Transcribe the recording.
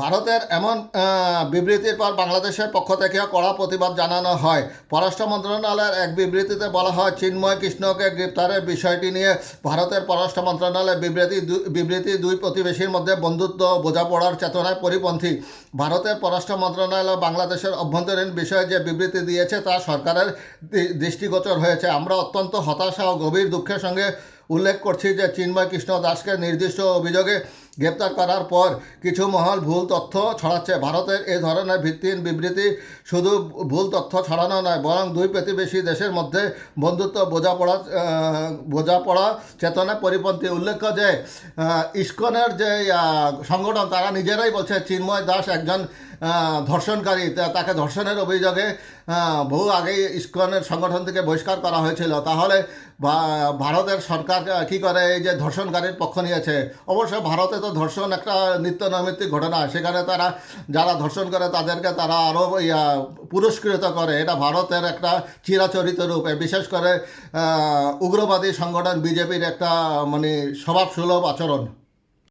ভারতের এমন বিবৃতির পর বাংলাদেশের পক্ষ থেকে কড়া প্রতিবাদ জানানো হয়। পররাষ্ট্র মন্ত্রণালয়ের এক বিবৃতিতে বলা হয়, চিন্ময় কৃষ্ণকে গ্রেপ্তারের বিষয়টি নিয়ে ভারতের পররাষ্ট্র মন্ত্রণালয়ের বিবৃতি বিবৃতি দুই প্রতিবেশীর মধ্যে বন্ধুত্ব বোঝাপড়ার চেতনায় পরিপন্থী। ভারতের পররাষ্ট্র মন্ত্রণালয় বাংলাদেশের অভ্যন্তরীণ বিষয়ে যে বিবৃতি দিয়েছে তা সরকারের দৃষ্টিগোচর হয়েছে। আমরা অত্যন্ত হতাশা ও গভীর দুঃখের সঙ্গে উল্লেখ করছি যে, চিন্ময় কৃষ্ণ দাসকে নির্দিষ্ট অভিযোগে গ্রেপ্তার করার পর কিছু মহল ভুল তথ্য ছড়াচ্ছে। ভারতের এই ধরনের ভিত্তিহীন বিবৃতি শুধু ভুল তথ্য ছড়ানো নয়, বরং দুই প্রতিবেশী দেশের মধ্যে বন্ধুত্ব, বোঝাপড়া বোঝাপড়া চেতনা পরিপন্থী উল্লেখ্য যে ইস্কনের যে সংগঠন, তারা নিজেরাই বলছে, চিন্ময় দাস একজন ধর্ষণকারী তাকে ধর্ষণের অভিযোগে বহু আগেই ইস্কনের সংগঠন থেকে বহিষ্কার করা হয়েছিল। তাহলে ভারতের সরকার কি করে এই যে ধর্ষণকারীর পক্ষ নিয়েছে? অবশ্য ভারতে তো ধর্ষণ একটা নিত্য নৈমিত্তিক ঘটনা। সেখানে তারা, যারা ধর্ষণ করে তাদেরকে তারা আরও পুরস্কৃত করে। এটা ভারতের একটা চিরাচরিত রূপ। বিশেষ করে উগ্রবাদী সংগঠন বিজেপির একটা মানে স্বভাবসুলভ আচরণ।